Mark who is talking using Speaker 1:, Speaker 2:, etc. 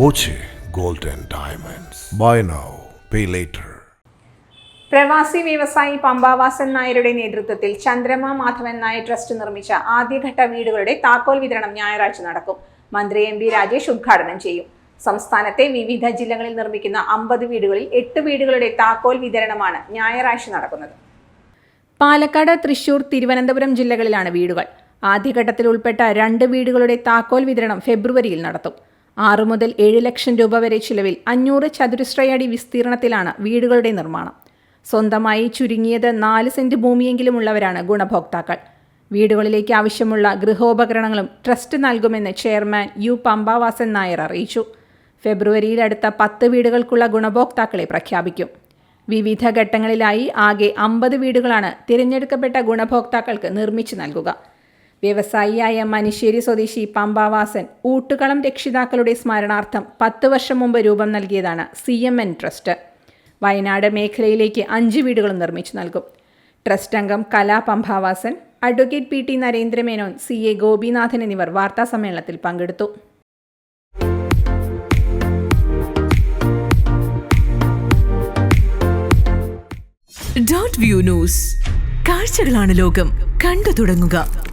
Speaker 1: Boche gold and Diamonds. Buy now, pay later.
Speaker 2: പ്രവാസി വ്യവസായി പമ്പാവാസൻ നായരുടെ നേതൃത്വത്തിൽ ചന്ദ്രമ മാധവൻ നായർ ട്രസ്റ്റ് നിർമ്മിച്ച ആദ്യഘട്ട വീടുകളുടെ താക്കോൽ വിതരണം ഞായറാഴ്ച നടക്കും. മന്ത്രി എം ബി രാജേഷ് ഉദ്ഘാടനം ചെയ്യും. സംസ്ഥാനത്തെ വിവിധ ജില്ലകളിൽ നിർമ്മിക്കുന്ന അമ്പത് വീടുകളിൽ എട്ട് വീടുകളുടെ താക്കോൽ വിതരണമാണ് ഞായറാഴ്ച നടക്കുന്നത്. പാലക്കാട് തൃശൂർ തിരുവനന്തപുരം ജില്ലകളിലാണ് വീടുകൾ. ആദ്യഘട്ടത്തിൽ ഉൾപ്പെട്ട രണ്ട് വീടുകളുടെ താക്കോൽ വിതരണം ഫെബ്രുവരിയിൽ നടത്തും. ആറു മുതൽ ഏഴ് ലക്ഷം രൂപ വരെ ചിലവിൽ അഞ്ഞൂറ് ചതുരശ്രയടി വിസ്തീർണത്തിലാണ് വീടുകളുടെ നിർമ്മാണം. സ്വന്തമായി ചുരുങ്ങിയത് നാല് സെന്റ് ഭൂമിയെങ്കിലും ഉള്ളവരാണ് ഗുണഭോക്താക്കൾ. വീടുകളിലേക്ക് ആവശ്യമുള്ള ഗൃഹോപകരണങ്ങളും ട്രസ്റ്റ് നൽകുമെന്ന് ചെയർമാൻ യു പമ്പാവാസൻ നായർ അറിയിച്ചു. ഫെബ്രുവരിയിൽ അടുത്ത പത്ത് വീടുകൾക്കുള്ള ഗുണഭോക്താക്കളെ പ്രഖ്യാപിക്കും. വിവിധ ഘട്ടങ്ങളിലായി ആകെ അമ്പത് വീടുകളാണ് തിരഞ്ഞെടുക്കപ്പെട്ട ഗുണഭോക്താക്കൾക്ക് നിർമ്മിച്ചു നൽകുക. വ്യവസായിയായ മനുശ്ശേരി സ്വദേശി പമ്പാവാസൻ ഊട്ടുകളം രക്ഷിതാക്കളുടെ സ്മരണാർത്ഥം പത്ത് വർഷം മുമ്പ് രൂപം നൽകിയതാണ് C M N trust. Wayanad മേഖലയിലേക്ക് അഞ്ച് വീടുകളും നിർമ്മിച്ചു നൽകും. ട്രസ്റ്റ് അംഗം Kala Pampavasan advocate P T Narendra Menon C A Gopinathan എന്നിവർ വാർത്താസമ്മേളനത്തിൽ പങ്കെടുത്തു.
Speaker 3: Dot view news. കാഴ്ചകളാണ് ലോകം. കണ്ടു തുടങ്ങുക.